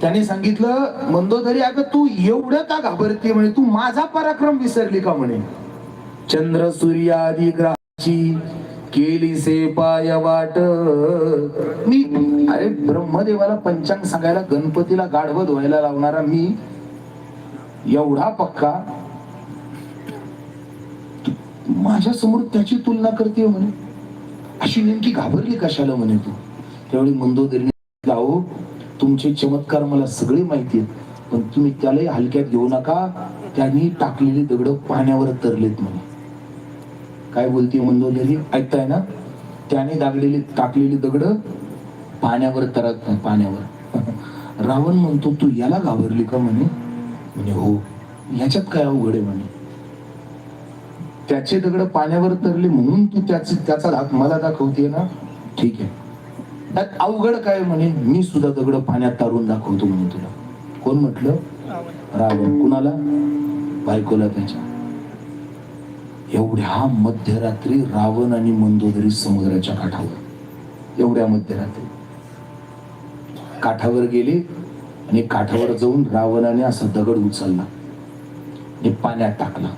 त्याने सांगितलं मंदोदरी अगं तू एवढं का घाबरते म्हणे? तू माझा पराक्रम विसरली का म्हणे? चंद्र सूर्यादी ग्रहाची केली से पाय वाट. मी अरे ब्रह्मदेवाला पंचांग सांगायला गणपतीला गाढव धुवायला लावणारा मी एवढा पक्का? माझ्यासमोर त्याची तुलना करते म्हणे? अशी नेमकी घाबरली कशाला म्हणे तू? त्यावेळी मंदोदरीने जाऊ तुमचे चमत्कार मला सगळे माहिती आहेत पण तुम्ही त्यालाही हलक्यात घेऊ नका. त्यांनी टाकलेली दगड पाण्यावर तरलेत म्हणे. काय बोलते मंदोदरी? ऐकताय ना? त्याने दागलेली टाकलेली दगड पाण्यावर तरत नाही पाण्यावर. रावण म्हणतो तू याला घाबरली का? म्हणे. म्हणे हो. याच्यात काय अवघड आहे? म्हणे. त्याचे दगड पाण्यावर तरले म्हणून तू त्याच त्याचा मला दाखवते ना? ठीक आहे. अवघड काय म्हणे मी सुद्धा दगड पाण्यात तारून दाखवतो म्हणे तुला. कोण म्हटलं? रावण. कुणाला? बायकोला त्याच्या. एवढ्या मध्यरात्री रावण आणि मंदोदरी समुद्राच्या काठावर. एवढ्या मध्यरात्री. काठावर गेले आणि काठावर जाऊन रावणाने असा दगड उचलला आणि पाण्यात टाकला.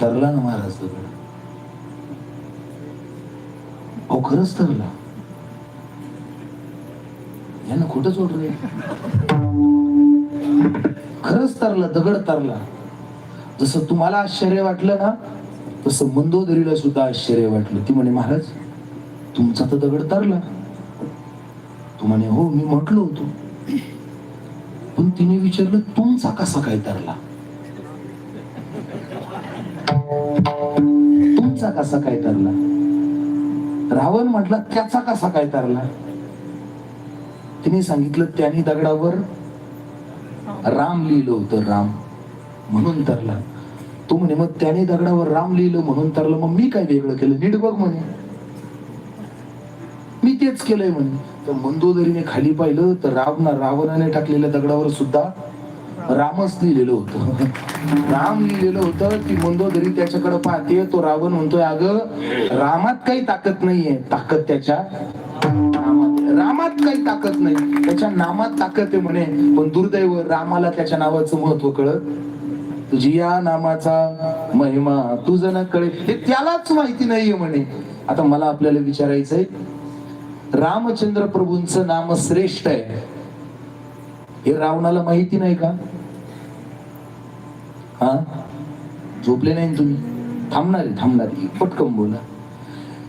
तरला ना महाराज दगड. अहो खरंच तरला यांना खोटं सोडलंय खरंच तरला दगड तरला. जसं तुम्हाला आश्चर्य वाटलं ना तसं मंदोदरीला सुद्धा आश्चर्य वाटलं. ती म्हणे महाराज तुमचा तर दगड तरला. तू म्हणे हो मी म्हटलो होतो. पण तिने विचारलं तुमचा कसा काय तरला? तुमचा कसा काय तरला? रावण म्हटलं त्याचा कसा काय तरला? तिने सांगितलं त्याने दगडावर राम लिहिलं होतं राम म्हणून तरला. तो म्हणे मग त्याने दगडावर राम लिहिलं म्हणून तरलं मग मी काय वेगळं केलं? नीट बघ म्हणे. मी तेच केलंय म्हणे. तर मंदोदरीने खाली पाहिलं तर रावणा रावणाने टाकलेल्या दगडावर सुद्धा रामच लिहिलेलं होतं. राम लिहिलेलं होतं ती मंदोदरी त्याच्याकडे पाहते तो रावण म्हणतोय अगं रामात काही ताकद नाहीये. ताकद त्याच्या? रामात काही ताकद नाही. त्याच्या नामात ताकद आहे म्हणे. पण दुर्दैव रामाला त्याच्या नावाचं महत्त्व कळत? तुझी या नामाचा महिमा तुझं न कळे हे त्यालाच माहिती नाहीये म्हणे. आता मला आपल्याला विचारायचंय रामचंद्र प्रभूंचं नाम श्रेष्ठ आहे. हे रावणाला माहिती नाही का? हा? झोपले नाही तुम्ही? थांबणार आहे, थांबणार पटकन बोला.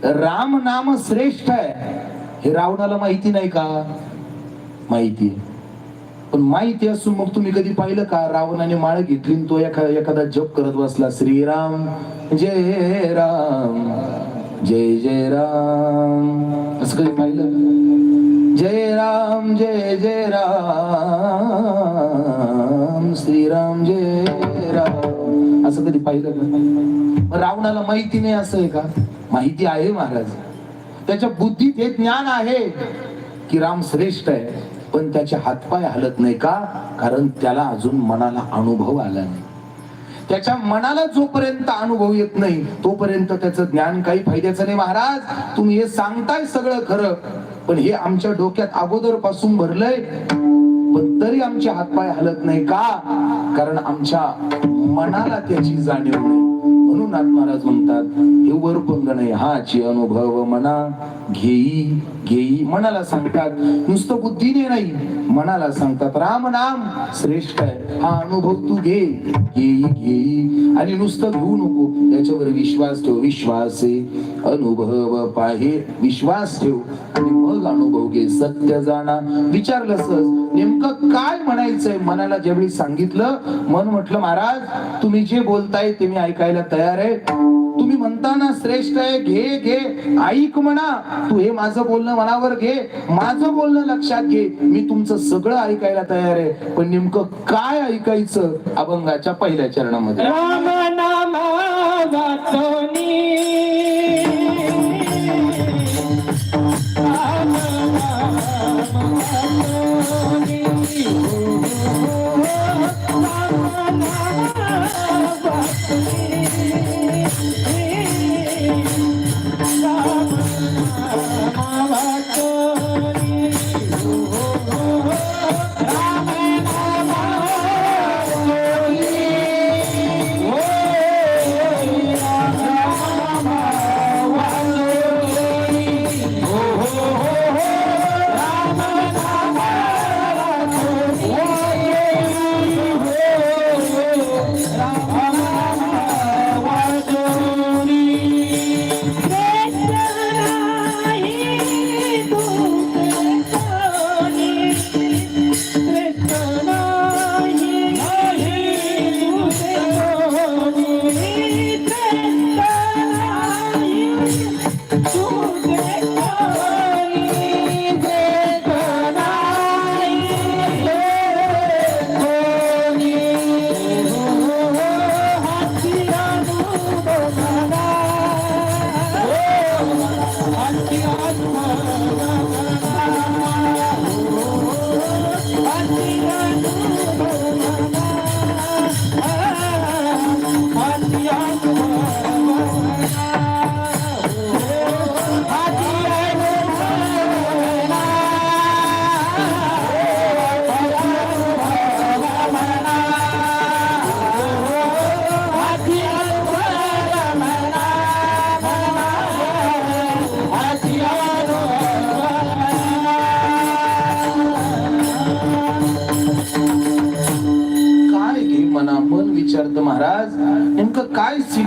राम नाम श्रेष्ठ आहे. हे रावणाला माहिती नाही का? माहिती आहे. पण माहिती असून मग तुम्ही कधी पाहिलं का? रावणाने माळ घेतली तो एखादा एखादा जप करत बसला. श्रीराम जय राम. जय जय राम. असं कधी पाहिलं? असं कधी पाहिलं का? रावणाला माहिती नाही असं आहे का? माहिती आहे महाराज. त्याच्या बुद्धीत हे ज्ञान आहे की राम श्रेष्ठ आहे पण त्याचे हातपाय हलत नाही का? कारण त्याला अजून मनाला अनुभव आला नाही. त्याच्या मनाला जोपर्यंत अनुभव येत नाही तोपर्यंत त्याचं ज्ञान काही फायद्याचं नाही महाराज. तुम्ही हे सांगताय सगळं खरं पण हे आमच्या डोक्यात अगोदरपासून भरलंय. पण तरी आमचे हातपाय हलत नाही. का? कारण आमच्या मनाला त्याची जाणीव नाही. म्हणून नाथ महाराज म्हणतात हे वरपंग नाही हाची अनुभव मना घेई घेई. मनाला सांगतात नुसतं बुद्धीने नाही मनाला सांगतात राम नाम श्रेष्ठ आहे हा अनुभव तू घे घेई घेई. आणि नुसतं घेऊ नको याच्यावर विश्वास ठेव विश्वास अनुभव पाहे विश्वास ठेव आणि मग अनुभव घे सत्य जाणा. विचारलं सहज नेमकं काय म्हणायचंय? मनाला ज्यावेळी सांगितलं मन म्हटलं महाराज तुम्ही जे बोलताय ते मी ऐकायला तयार आहे. तुम्ही म्हणताना श्रेष्ठ आहे. घे घे. ऐक म्हणा. तू हे माझं बोलणं मनावर घे. माझं बोलणं लक्षात घे. मी तुमचं सगळं ऐकायला तयार आहे. पण नेमकं काय ऐकायचं? अभंगाच्या पहिल्या चरणामध्ये. Hallelujah.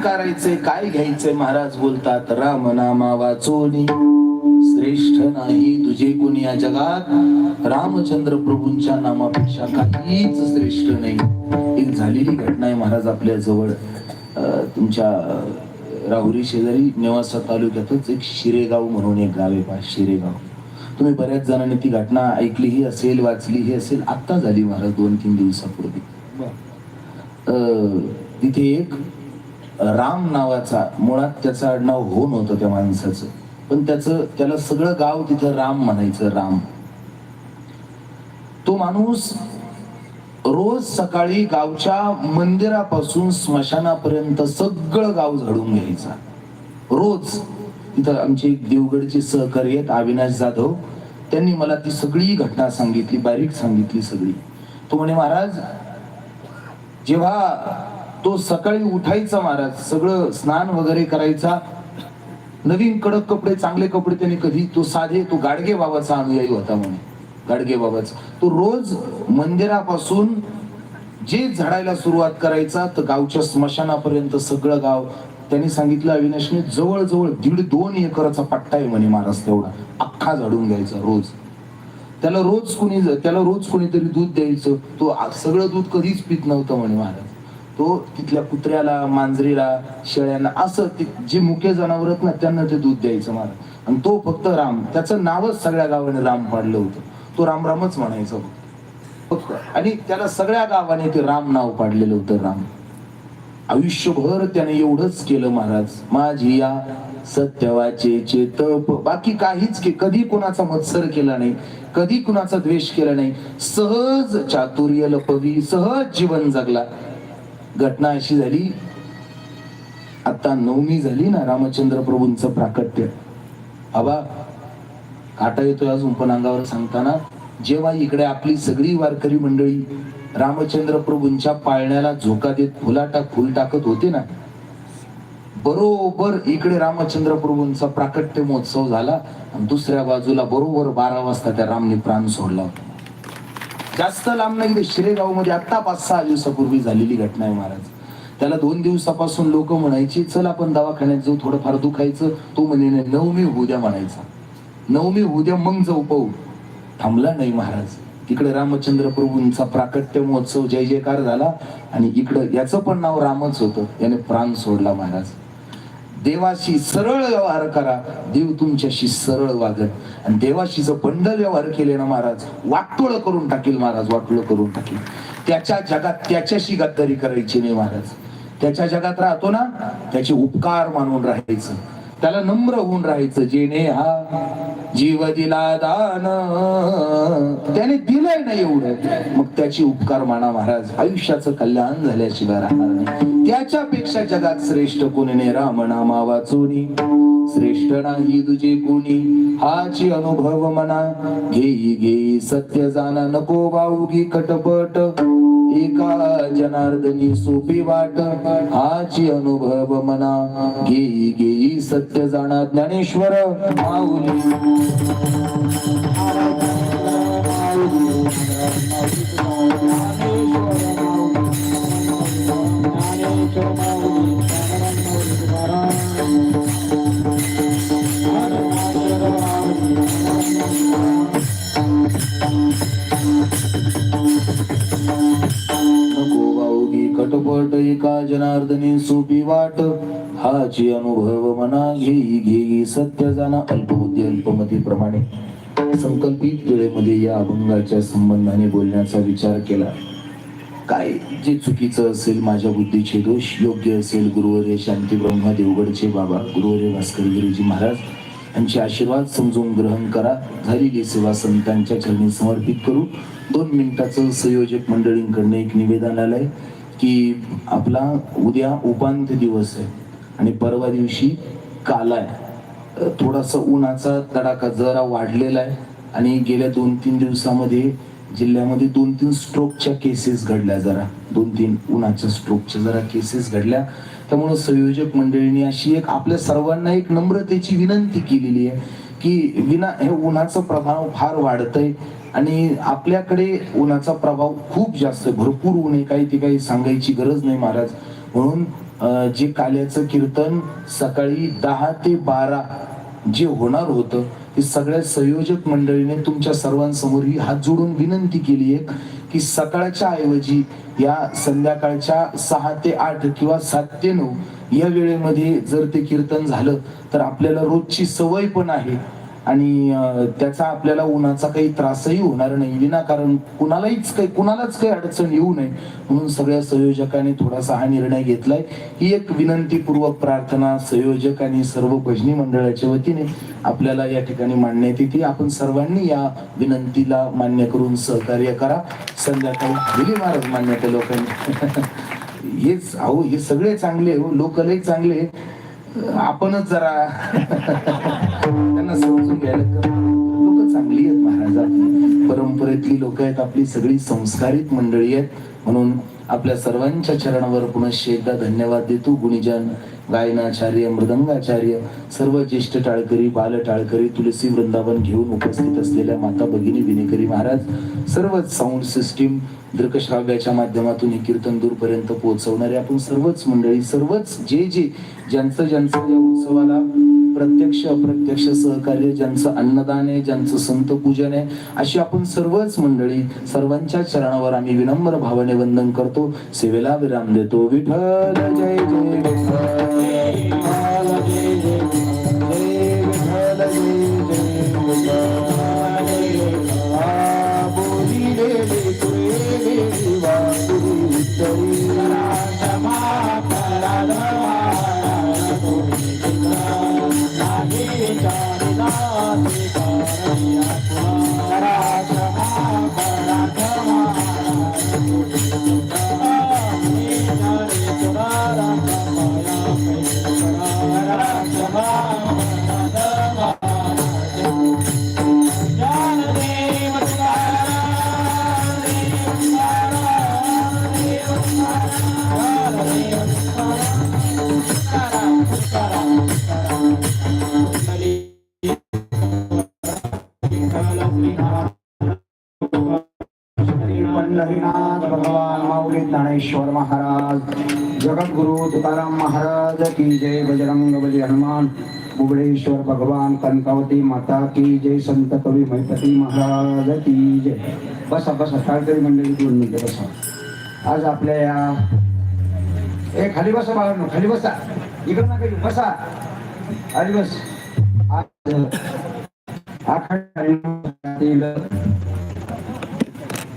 स्वीकारायचंय काय घ्यायचंय महाराज बोलतात राम नामा वाचोनी श्रेष्ठ नाही तुझे कोणी या जगात. रामचंद्र प्रभूंच्या नामापेक्षा काहीच श्रेष्ठ नाही. एक झालेली घटना आहे महाराज आपल्या जवळ. तुमच्या राहुरी शेजारी नेवासा तालुक्यातच एक शिरेगाव म्हणून एक गाव आहे पहा शिरेगाव. तुम्ही बऱ्याच जणांनी ती घटना ऐकलीही असेल वाचलीही असेल आत्ता झाली महाराज दोन तीन दिवसापूर्वी अं, तिथे एक राम नावाचा मुळात त्याचं आडनाव होन होतं त्या माणसाचं. पण त्याचं त्याला सगळं गाव तिथं राम म्हणायचं राम. तो माणूस रोज सकाळी गावच्या मंदिरापासून स्मशानापर्यंत सगळं गाव झाडून घ्यायचा. रोज. तिथं आमचे देवगडचे सहकारी आहेत अविनाश जाधव. त्यांनी मला ती सगळी घटना सांगितली बारीक सांगितली सगळी. तो म्हणे महाराज जेव्हा तो सकाळी उठायचा महाराज सगळं स्नान वगैरे करायचा. नवीन कडक कपडे चांगले कपडे त्याने कधी तो साधे तो गाडगे बाबाचा अनुयायी होता म्हणे. गाडगे बाबाचा. तो रोज मंदिरापासून जे झाडायला सुरुवात करायचा तर गावच्या स्मशानापर्यंत सगळं गाव. त्यांनी सांगितलं अविनाशने जवळजवळ दीड दोन एकराचा पट्टा आहे म्हणे महाराज तेवढा. अख्खा झाडून घ्यायचा रोज. त्याला रोज कुणी त्याला रोज कोणीतरी दूध द्यायचं. तो सगळं दूध कधीच पित नव्हतं म्हणे महाराज. तो तिथल्या कुत्र्याला मांजरीला शेळ्यांना असं जे मुख्य जनावर ना त्यांना ते दूध द्यायचं मला. आणि तो फक्त राम. त्याचं नावच सगळ्या गावाने राम पाडलं होतं. तो राम रामच म्हणायचा फक्त. आणि त्याला सगळ्या गावाने ते राम नाव पाडलेलं होतं राम. आयुष्यभर त्याने एवढंच केलं महाराज. माझी या सत्यवाचे चेतप. बाकी काहीच के कधी कुणाचा मत्सर केला नाही कधी कुणाचा द्वेष केला नाही. सहज चातुर्य लपवी सहज जीवन जगला. घटना अशी झाली आता नवमी झाली ना रामचंद्र प्रभूंचं प्राकट्य. आबा काटा येतोय अजून पण अंगावर सांगताना जेव्हा इकडे आपली सगळी वारकरी मंडळी रामचंद्र प्रभूंच्या पाळण्याला झोका देत फुलाटा फुल टाकत होते ना बरोबर इकडे रामचंद्र प्रभूंचा प्राकट्य महोत्सव झाला आणि दुसऱ्या बाजूला बरोबर बारा वाजता त्या रामने प्राण सोडला होता. जास्त लांब नाही ते शिरेगावमध्ये आता पाच सहा दिवसापूर्वी झालेली घटना आहे महाराज. त्याला दोन दिवसापासून लोक म्हणायची चल आपण दवाखान्यात जाऊ थोडंफार दुखायचं. तो म्हणे "नाही, नवमी होऊ द्या म्हणायचा. नवमी होऊ द्या मग जाऊ पाहू. थांबला नाही महाराज. इकडे रामचंद्र प्रभूंचा प्राकट्य महोत्सव जय जयकार झाला आणि इकडं याचं पण नाव रामच होतं. याने प्राण सोडला महाराज. देवाशी सरळ व्यवहार करा. देव तुमच्याशी सरळ वागत आणि देवाशीचं बंडल व्यवहार केले ना महाराज वाटोळ करून टाकेल महाराज वाटोळ करून टाकेल. त्याच्या जगात त्याच्याशी गद्दारी करायची नाही महाराज. त्याच्या जगात राहतो ना त्याचे उपकार मानून राहायचं. त्याला नम्र होऊन राहायचं जेणे हा जीव दिला दान. त्याने दिलंय ना एवढं. मग त्याची उपकार माना महाराज आयुष्याचं कल्याण झाल्याशिवाय राहणार नाही त्याच्यापेक्षा जगात श्रेष्ठ कोणी राम नामा वाचोनी श्रेष्ठ नाही तुझे कोणी हाची अनुभव मना. घेई घेई सत्य जाना नको वाऊगी कटपट. एका जनार्दनी सोपी वाट. हाची अनुभव मना. घेई घेई सत्य जाणा ज्ञानेश्वर माऊली. नको वाऊगी कटपट एका जनार्दनी सोपी वाट. हाची अनुभव मना घेई घेई सत्य जाणा अल्पबुद्धी अल्पमतीप्रमाणे संकल्पित वेळेमध्ये या अभंगाच्या संबंधाने बोलण्याचा विचार केला. काय जे चुकीचं असेल माझ्या बुद्धीचे दोष योग्य असेल गुरुवर्य शांती ब्रह्मा देवगडचे बाबा गुरुवर्य भास्कर गुरुजी महाराज यांचे आशीर्वाद समजून ग्रहण करा. झालेली सेवा संतांच्या चरणी समर्पित करू. दोन मिनिटाचं संयोजक मंडळींकडनं एक निवेदन आलंय की आपला उद्या उपांत्य दिवस आहे. आणि परवा दिवशी काला आहे थोडासा उन्हाचा तडाखा जरा वाढलेला आहे आणि गेल्या दोन तीन दिवसामध्ये जिल्ह्यामध्ये दोन तीन स्ट्रोकच्या केसेस घडल्या जरा. दोन तीन उन्हाच्या स्ट्रोकच्या जरा केसेस घडल्या. त्यामुळं संयोजक मंडळींनी अशी एक आपल्या सर्वांना एक नम्रतेची विनंती केलेली आहे की विना हे उन्हाचं प्रभाव फार वाढतंय आणि आपल्याकडे उन्हाचा प्रभाव खूप जास्त आहे. भरपूर ऊन आहे काही ते काही सांगायची गरज नाही महाराज. म्हणून जे काल्याचं कीर्तन सकाळी दहा ते बारा जे होणार होतं ते सगळ्या संयोजक मंडळीने तुमच्या सर्वांसमोर ही हात जोडून विनंती केली आहे की सकाळच्या ऐवजी या संध्याकाळच्या सहा ते आठ किंवा सात ते नऊ या वेळेमध्ये जर ते कीर्तन झालं तर आपल्याला रोजची सवय पण आहे आणि त्याचा आपल्याला उन्हाचा काही त्रासही होणार नाही. विनाकारण कुणालाहीच काही कुणालाच काही अडचण येऊ नये. म्हणून सगळ्या संयोजकांनी थोडासा हा निर्णय घेतलाय. ही एक विनंतीपूर्वक प्रार्थना संयोजक आणि सर्व भजनी मंडळाच्या वतीने आपल्याला या ठिकाणी मांडण्यात येते. आपण सर्वांनी या विनंतीला मान्य करून सहकार्य करा. संध्याकाळी दिली महाराज मान्यता लोकांनी. हेच अहो हे सगळे चांगले हो. लोकलही चांगले आपणच जरा त्यांना समजून घ्यायला लोक चांगली आहेत महाराज परंपरेतली लोक आहेत आपली सगळी संस्कारित मंडळी आहेत. म्हणून आपल्या सर्वांच्या चरणावर पुनश्च एकदा धन्यवाद देतो. गुणीजन गायनाचार्य मृदंगाचार्य सर्व ज्येष्ठ टाळकरी बाल टाळकरी तुलसी वृंदावन घेऊन उपस्थित असलेल्या माता भगिनी विनेकरी महाराज सर्वच साऊंड सिस्टीम दृकश्राव्याच्या माध्यमातून हे कीर्तन दूरपर्यंत पोहोचवणारे आपण सर्वच मंडळी सर्वच जे जे ज्यांचं ज्यांचं या उत्सवाला प्रत्यक्ष अप्रत्यक्ष सहकार्य ज्यांचं अन्नदान आहे ज्यांचं संत पूजन आहे अशी आपण सर्वच मंडळी सर्वांच्या चरणावर आम्ही विनम्र भावाने वंदन करतो. सेवेला विराम देतो. विठ्ठल जय जय विठ्ठल जय जय. ज्ञानेश्वर महाराज. जगद्गुरु तुकाराम महाराज की जय बजरंग बली हनुमान. बुबडेश्वर भगवान कनकावती माता की जय संत कवी महिपती महाराज की जय. बसा बसा टाळकरी मंडळी दोन मिनिटं बसा. आज आपल्या या ए खाली बसा बाळांनो खाली बसा. इकडं ना काही बसा. खाली बस. आज आखाड्यातील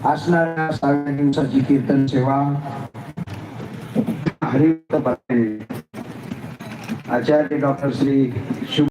असणाऱ्या सहाव्या दिवसाची कीर्तन सेवा हरिभक्त आचार्य डॉक्टर श्री शिव